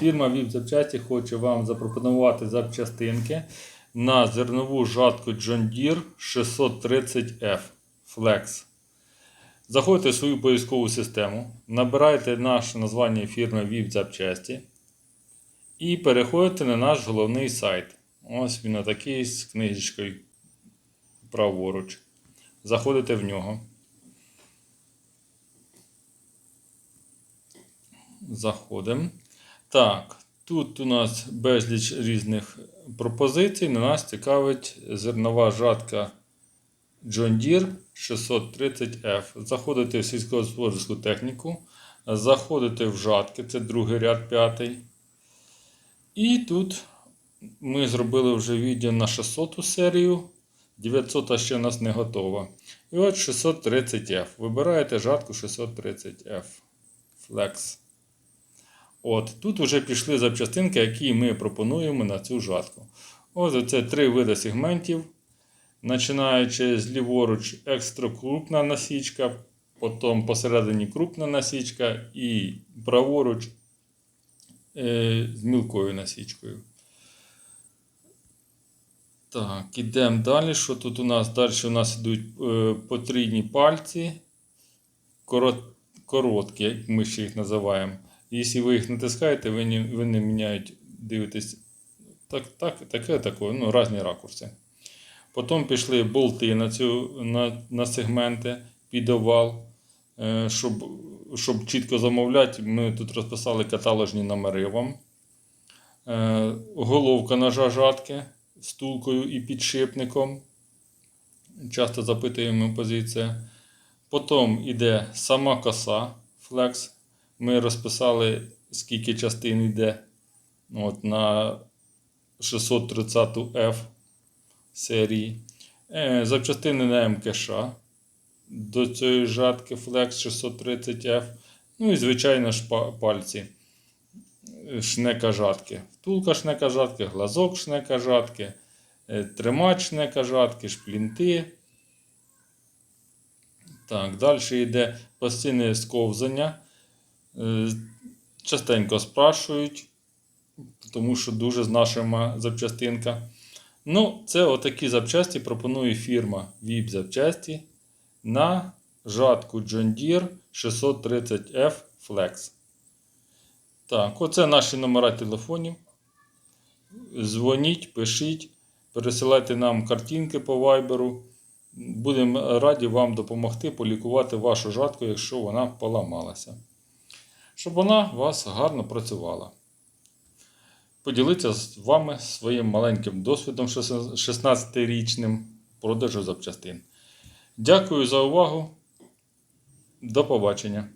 Фірма VIP запчасті хоче вам запропонувати запчастинки на зернову жатку John Deere 630F Flex. Заходите в свою поискову систему, набираєте наше названня фірми VIP запчасті і переходите на наш головний сайт. Ось він такий з книжечкою праворуч. Заходите в нього. Заходимо. Так, тут у нас безліч різних пропозицій. На нас цікавить зернова жатка John Deere 630F. Заходите в сільськогосподарську техніку, заходите в жатки, це другий ряд п'ятий. І тут ми зробили вже відео на 600 серію. 900 ще у нас не готова. І от 630F. Вибираєте жатку 630F. Flex. От, тут вже пішли запчастинки, які ми пропонуємо на цю жатку. Ось це три види сегментів. Починаючи з ліворуч екстра крупна насічка, потім посередині крупна насічка і праворуч е, з мілкою насічкою. Так, ідемо далі. Що тут у нас? Далі у нас йдуть е, потрійні пальці. Корот, короткі, як ми ще їх називаємо. Якщо ви їх натискаєте, вони, вони міняють, дивитесь, так, так, таке, таке, ну, різні ракурси. Потім пішли болти на, цю, на, на сегменти під овал. Е, Щоб, щоб чітко замовляти, ми тут розписали каталожні номери вам. Е, Головка ножа жатки з тулкою і підшипником. Часто запитуємо позиція. Потім йде сама коса Flex. Ми розписали, скільки частин йде от, на 630F серії. Е, запчастини на МКШ до цієї жатки Flex 630F. Ну і, звичайно, пальці шнека жатки. Втулка шнека жатки, глазок шнека жатки, е, тримач шнека жатки, шплінти. Так, далі йде постійне сковзання. Е, Частенько спрашують, тому що дуже знашима запчастинка. Ну, це отакі запчасті пропонує фірма VIP запчасті на жатку John Deere 630F Flex. Так, оце наші номера телефонів. Дзвоніть, пишіть, пересилайте нам картинки по вайберу. Будемо раді вам допомогти полікувати вашу жатку, якщо вона поламалася. Щоб вона у вас гарно працювала. Поділитися з вами своїм маленьким досвідом 16-річним продажу запчастин. Дякую за увагу. До побачення.